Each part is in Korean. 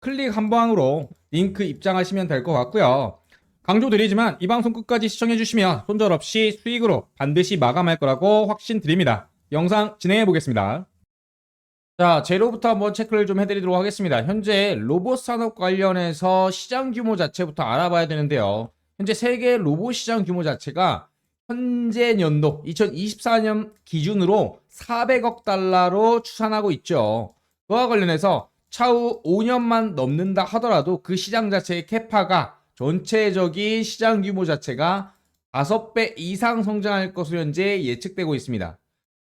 클릭 한 방으로 링크 입장하시면 될 것 같고요. 강조드리지만 이 방송 끝까지 시청해주시면 손절 없이 수익으로 반드시 마감할 거라고 확신드립니다. 영상 진행해 보겠습니다. 자, 재료부터 한번 체크를 좀 해드리도록 하겠습니다. 현재 로봇 산업 관련해서 시장 규모 자체부터 알아봐야 되는데요. 현재 세계 로봇 시장 규모 자체가 현재 연도 2024년 기준으로 400억 달러로 추산하고 있죠. 그와 관련해서 차후 5년만 넘는다 하더라도 그 시장 자체의 캐파가 전체적인 시장 규모 자체가 5배 이상 성장할 것으로 현재 예측되고 있습니다.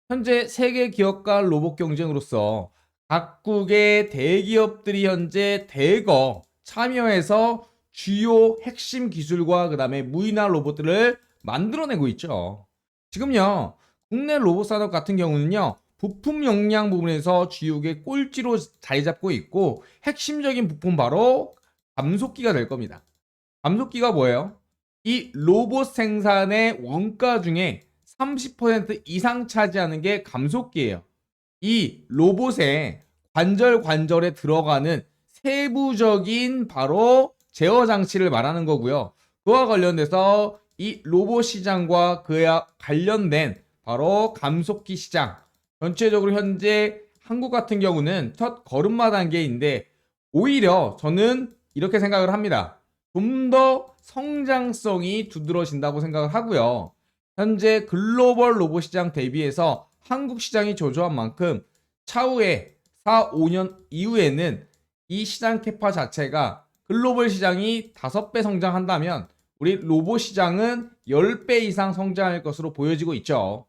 현재 세계 기업과 로봇 경쟁으로서 각국의 대기업들이 현재 대거 참여해서 주요 핵심 기술과 그 다음에 무인화 로봇들을 만들어내고 있죠. 지금요, 국내 로봇 산업 같은 경우는요, 부품 역량 부분에서 주요의 꼴찌로 자리 잡고 있고, 핵심적인 부품 바로 감속기가 될 겁니다. 감속기가 뭐예요? 이 로봇 생산의 원가 중에 30% 이상 차지하는 게 감속기예요. 이 로봇의 관절 관절에 들어가는 세부적인 바로 제어 장치를 말하는 거고요. 그와 관련돼서 이 로봇 시장과 그와 관련된 바로 감속기 시장 전체적으로 현재 한국 같은 경우는 첫 걸음마 단계인데 오히려 저는 이렇게 생각을 합니다. 좀 더 성장성이 두드러진다고 생각을 하고요. 현재 글로벌 로봇 시장 대비해서 한국 시장이 저조한 만큼 차후에 4, 5년 이후에는 이 시장 캐파 자체가 글로벌 시장이 5배 성장한다면 우리 로봇 시장은 10배 이상 성장할 것으로 보여지고 있죠.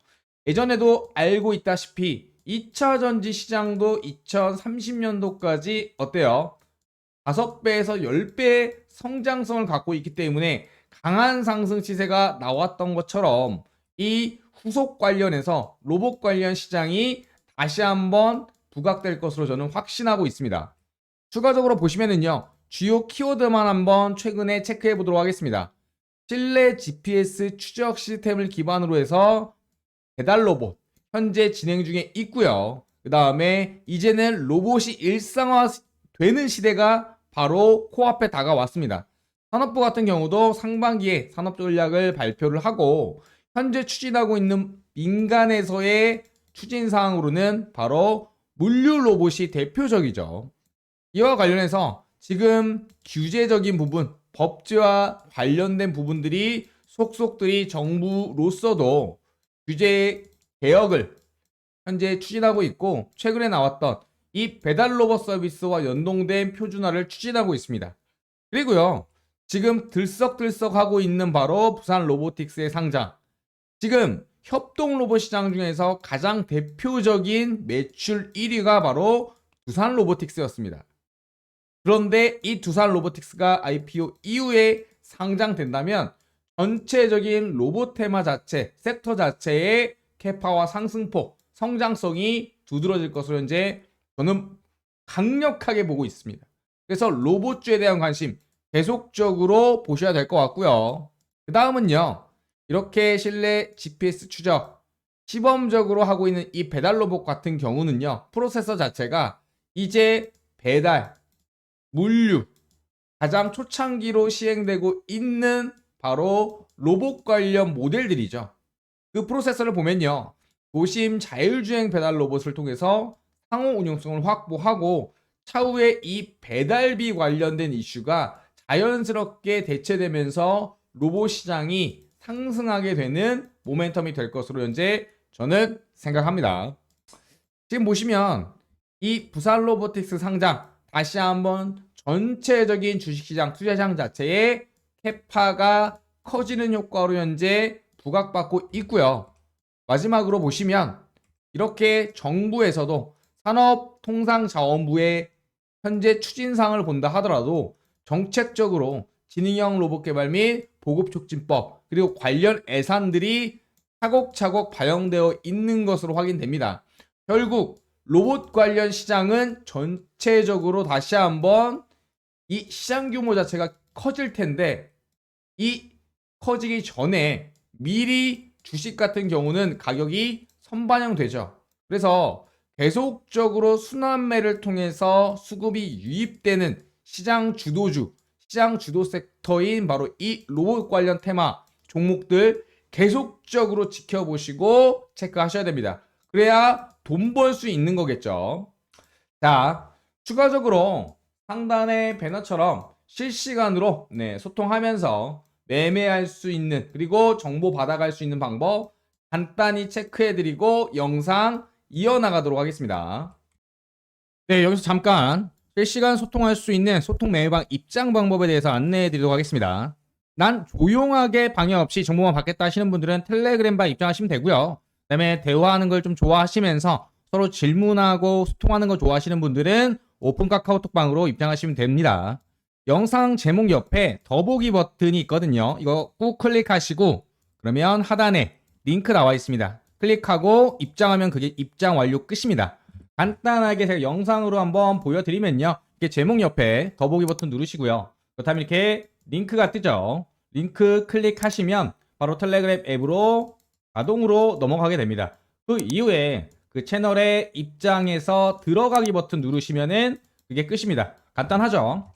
예전에도 알고 있다시피 2차 전지 시장도 2030년도까지 어때요? 5배에서 10배 성장성을 갖고 있기 때문에 강한 상승 시세가 나왔던 것처럼 이 후속 관련해서 로봇 관련 시장이 다시 한번 부각될 것으로 저는 확신하고 있습니다. 추가적으로 보시면은요, 주요 키워드만 한번 최근에 체크해 보도록 하겠습니다. 실내 GPS 추적 시스템을 기반으로 해서 배달 로봇 현재 진행 중에 있고요. 그 다음에 이제는 로봇이 일상화 되는 시대가 바로 코앞에 다가왔습니다. 산업부 같은 경우도 상반기에 산업 전략을 발표를 하고 현재 추진하고 있는 민간에서의 추진 사항으로는 바로 물류 로봇이 대표적이죠. 이와 관련해서 지금 규제적인 부분, 법제와 관련된 부분들이 속속들이 정부로서도 규제 개혁을 현재 추진하고 있고 최근에 나왔던 이 배달 로봇 서비스와 연동된 표준화를 추진하고 있습니다. 그리고요. 지금 들썩들썩 하고 있는 바로 부산 로보틱스의 상장. 지금 협동 로봇 시장 중에서 가장 대표적인 매출 1위가 바로 두산 로보틱스였습니다. 그런데 이 두산 로보틱스가 IPO 이후에 상장된다면 전체적인 로봇 테마 자체, 섹터 자체의 캐파와 상승폭, 성장성이 두드러질 것으로 현재 저는 강력하게 보고 있습니다. 그래서 로봇주에 대한 관심 계속적으로 보셔야 될 것 같고요. 그 다음은요. 이렇게 실내 GPS 추적 시범적으로 하고 있는 이 배달 로봇 같은 경우는요. 프로세서 자체가 이제 배달, 물류 가장 초창기로 시행되고 있는 바로 로봇 관련 모델들이죠. 그 프로세서를 보면요. 도심 자율주행 배달 로봇을 통해서 상호 운용성을 확보하고 차후에 이 배달비 관련된 이슈가 자연스럽게 대체되면서 로봇 시장이 상승하게 되는 모멘텀이 될 것으로 현재 저는 생각합니다. 지금 보시면 이 부산 로보틱스 상장 다시 한번 전체적인 주식시장 투자시장 자체의 캐파가 커지는 효과로 현재 부각받고 있고요. 마지막으로 보시면 이렇게 정부에서도 산업통상자원부의 현재 추진상을 본다 하더라도 정책적으로 지능형 로봇 개발 및 보급 촉진법 그리고 관련 예산들이 차곡차곡 반영되어 있는 것으로 확인됩니다. 결국 로봇 관련 시장은 전체적으로 다시 한번 이 시장 규모 자체가 커질 텐데 이 커지기 전에 미리 주식 같은 경우는 가격이 선반영되죠. 그래서 계속적으로 순환매를 통해서 수급이 유입되는 시장 주도주, 시장 주도 섹터인 바로 이 로봇 관련 테마 종목들 계속적으로 지켜보시고 체크하셔야 됩니다. 그래야 돈 벌 수 있는 거겠죠. 자, 추가적으로 상단의 배너처럼 실시간으로 네, 소통하면서 매매할 수 있는 그리고 정보 받아갈 수 있는 방법 간단히 체크해드리고 영상 이어나가도록 하겠습니다. 네, 여기서 잠깐 실시간 소통할 수 있는 소통 매매방 입장 방법에 대해서 안내해드리도록 하겠습니다. 난 조용하게 방해 없이 정보만 받겠다 하시는 분들은 텔레그램방 입장하시면 되고요. 그다음에 대화하는 걸 좀 좋아하시면서 서로 질문하고 소통하는 걸 좋아하시는 분들은 오픈 카카오톡방으로 입장하시면 됩니다. 영상 제목 옆에 더보기 버튼이 있거든요. 이거 꾹 클릭하시고 그러면 하단에 링크 나와 있습니다. 클릭하고 입장하면 그게 입장 완료 끝입니다. 간단하게 제가 영상으로 한번 보여드리면요. 이게 제목 옆에 더보기 버튼 누르시고요. 그렇다면 이렇게 링크가 뜨죠. 링크 클릭하시면 바로 텔레그램 앱으로 자동으로 넘어가게 됩니다. 그 이후에 그 채널의 입장에서 들어가기 버튼 누르시면은 그게 끝입니다. 간단하죠?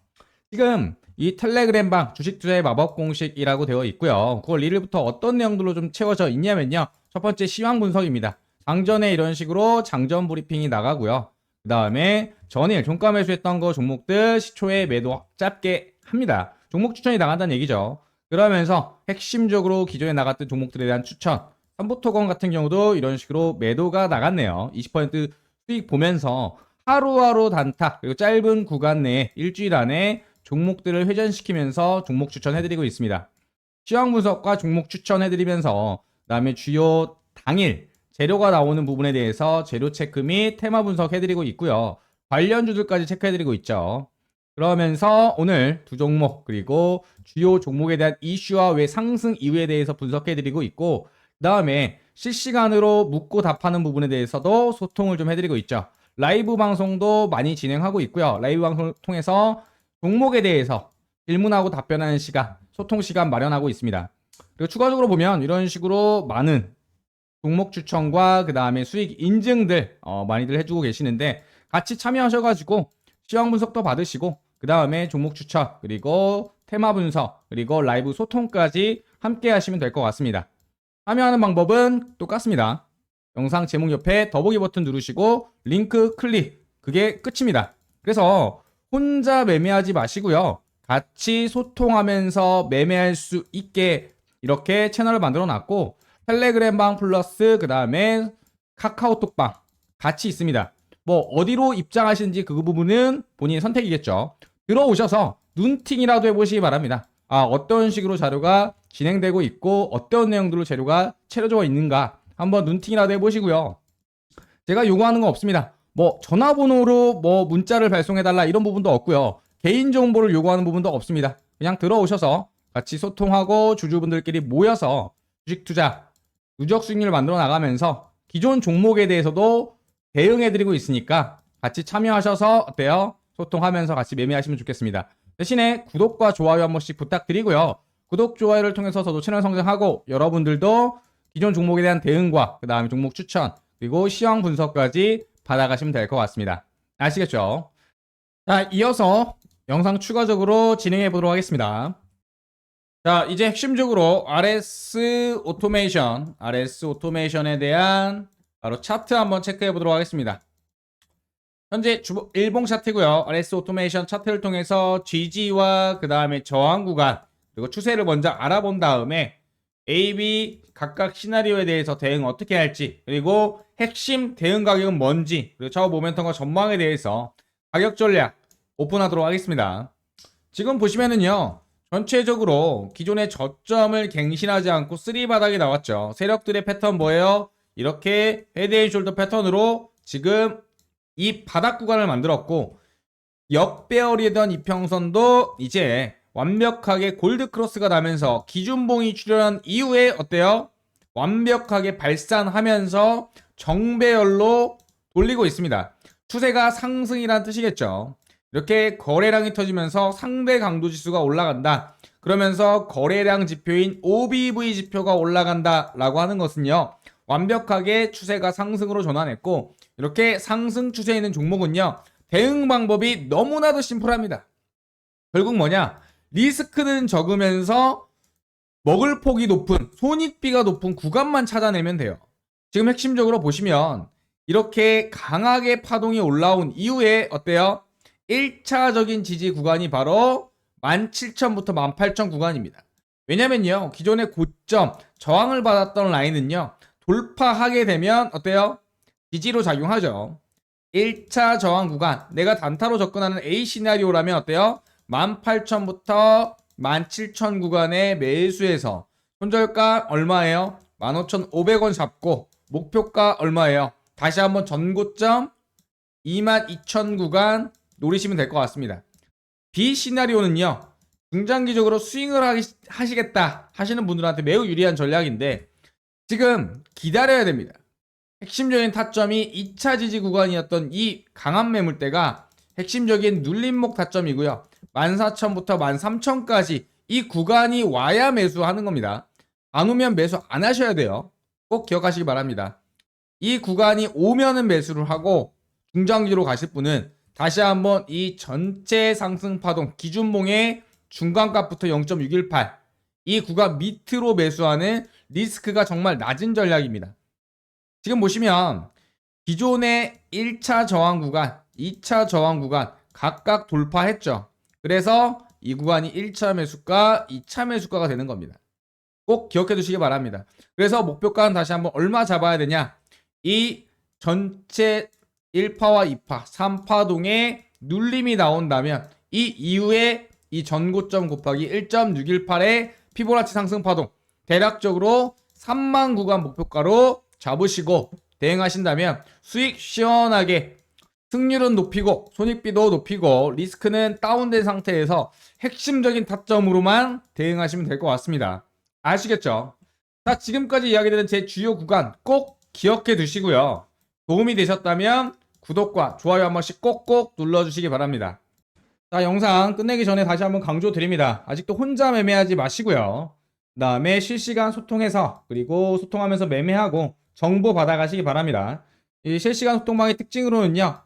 지금 이 텔레그램 방 주식 투자의 마법 공식이라고 되어 있고요. 9월 1일부터 어떤 내용들로 좀 채워져 있냐면요. 첫 번째 시황 분석입니다. 장전에 이런 식으로 장전 브리핑이 나가고요. 그 다음에 전일 종가 매수했던 거 종목들 시초에 매도 짧게 합니다. 종목 추천이 나간다는 얘기죠. 그러면서 핵심적으로 기존에 나갔던 종목들에 대한 추천. 삼부토건 같은 경우도 이런 식으로 매도가 나갔네요. 20% 수익 보면서 하루하루 단타 그리고 짧은 구간 내에 일주일 안에 종목들을 회전시키면서 종목 추천해드리고 있습니다. 시황 분석과 종목 추천해드리면서 그다음에 주요 당일 재료가 나오는 부분에 대해서 재료 체크 및 테마 분석해드리고 있고요. 관련주들까지 체크해드리고 있죠. 그러면서 오늘 두 종목 그리고 주요 종목에 대한 이슈와 왜 상승 이유에 대해서 분석해드리고 있고 그 다음에 실시간으로 묻고 답하는 부분에 대해서도 소통을 좀 해드리고 있죠. 라이브 방송도 많이 진행하고 있고요. 라이브 방송을 통해서 종목에 대해서 질문하고 답변하는 시간, 소통 시간 마련하고 있습니다. 그리고 추가적으로 보면 이런 식으로 많은 종목 추천과 그 다음에 수익 인증들 어, 많이들 해주고 계시는데 같이 참여하셔가지고 시황 분석도 받으시고 그 다음에 종목 추천 그리고 테마 분석 그리고 라이브 소통까지 함께 하시면 될 것 같습니다. 참여하는 방법은 똑같습니다. 영상 제목 옆에 더보기 버튼 누르시고 링크 클릭 그게 끝입니다. 그래서 혼자 매매하지 마시고요. 같이 소통하면서 매매할 수 있게 이렇게 채널을 만들어 놨고 텔레그램 방 플러스 그 다음에 카카오톡 방 같이 있습니다. 뭐 어디로 입장하시는지 그 부분은 본인 선택이겠죠. 들어오셔서 눈팅이라도 해보시기 바랍니다. 아 어떤 식으로 자료가 진행되고 있고 어떤 내용들로 재료가 채워져 있는가 한번 눈팅이라도 해보시고요. 제가 요구하는 건 없습니다. 뭐 전화번호로 뭐 문자를 발송해달라 이런 부분도 없고요. 개인 정보를 요구하는 부분도 없습니다. 그냥 들어오셔서 같이 소통하고 주주분들끼리 모여서 주식 투자 누적 수익률을 만들어 나가면서 기존 종목에 대해서도 대응해드리고 있으니까 같이 참여하셔서 어때요? 소통하면서 같이 매매하시면 좋겠습니다. 대신에 구독과 좋아요 한 번씩 부탁드리고요. 구독, 좋아요를 통해서 저도 채널 성장하고 여러분들도 기존 종목에 대한 대응과 그 다음에 종목 추천 그리고 시황 분석까지 받아가시면 될 것 같습니다. 아시겠죠? 자, 이어서 영상 추가적으로 진행해 보도록 하겠습니다. 자, 이제 핵심적으로 RS 오토메이션, RS 오토메이션에 대한 바로 차트 한번 체크해 보도록 하겠습니다. 현재 주, 일봉 차트고요. RS 오토메이션 차트를 통해서 GG와 그 다음에 저항 구간 그리고 추세를 먼저 알아본 다음에 A, B 각각 시나리오에 대해서 대응 어떻게 할지 그리고 핵심 대응 가격은 뭔지 그리고 저 모멘텀과 전망에 대해서 가격 전략 오픈하도록 하겠습니다. 지금 보시면은요. 전체적으로 기존의 저점을 갱신하지 않고 쓰리 바닥이 나왔죠. 세력들의 패턴 뭐예요? 이렇게 헤드앤 숄더 패턴으로 지금 이 바닥 구간을 만들었고 역배열이던 이평선도 이제 완벽하게 골드 크로스가 나면서 기준봉이 출현한 이후에 어때요? 완벽하게 발산하면서 정배열로 돌리고 있습니다. 추세가 상승이란 뜻이겠죠. 이렇게 거래량이 터지면서 상대 강도 지수가 올라간다. 그러면서 거래량 지표인 OBV 지표가 올라간다 라고 하는 것은요. 완벽하게 추세가 상승으로 전환했고 이렇게 상승 추세에 있는 종목은요. 대응 방법이 너무나도 심플합니다. 결국 뭐냐? 리스크는 적으면서 먹을 폭이 높은 손익비가 높은 구간만 찾아내면 돼요. 지금 핵심적으로 보시면 이렇게 강하게 파동이 올라온 이후에 어때요? 1차적인 지지 구간이 바로 17,000부터 18,000 구간입니다. 왜냐면요. 기존의 고점, 저항을 받았던 라인은요. 돌파하게 되면 어때요? 지지로 작용하죠. 1차 저항 구간, 내가 단타로 접근하는 A 시나리오라면 어때요? 18,000부터 17,000 구간의 매수해서 손절가 얼마예요? 15,500원 잡고 목표가 얼마예요? 다시 한번 전고점 22,000 구간 노리시면 될 것 같습니다. B 시나리오는요. 중장기적으로 스윙을 하시, 하시겠다 하시는 분들한테 매우 유리한 전략인데 지금 기다려야 됩니다. 핵심적인 타점이 2차 지지 구간이었던 이 강한 매물대가 핵심적인 눌림목 타점이고요. 14,000부터 13,000까지 이 구간이 와야 매수하는 겁니다. 안 오면 매수 안 하셔야 돼요. 꼭 기억하시기 바랍니다. 이 구간이 오면은 매수를 하고 중장기로 가실 분은 다시 한번 이 전체 상승 파동 기준봉의 중간값부터 0.618 이 구간 밑으로 매수하는 리스크가 정말 낮은 전략입니다. 지금 보시면 기존의 1차 저항 구간, 2차 저항 구간 각각 돌파했죠. 그래서 이 구간이 1차 매수가, 2차 매수가가 되는 겁니다. 꼭 기억해 두시기 바랍니다. 그래서 목표가는 다시 한번 얼마 잡아야 되냐? 이 전체 1파와 2파, 3파동의 눌림이 나온다면 이 이후에 이 전고점 곱하기 1.618의 피보나치 상승 파동 대략적으로 3만 구간 목표가로 잡으시고 대응하신다면 수익 시원하게 승률은 높이고 손익비도 높이고 리스크는 다운된 상태에서 핵심적인 타점으로만 대응하시면 될 것 같습니다. 아시겠죠? 자, 지금까지 이야기드린 제 주요 구간 꼭 기억해 두시고요. 도움이 되셨다면 구독과 좋아요 한 번씩 꼭꼭 눌러주시기 바랍니다. 자, 영상 끝내기 전에 다시 한번 강조 드립니다. 아직도 혼자 매매하지 마시고요. 그 다음에 실시간 소통해서 그리고 소통하면서 매매하고 정보 받아가시기 바랍니다. 이 실시간 소통방의 특징으로는요.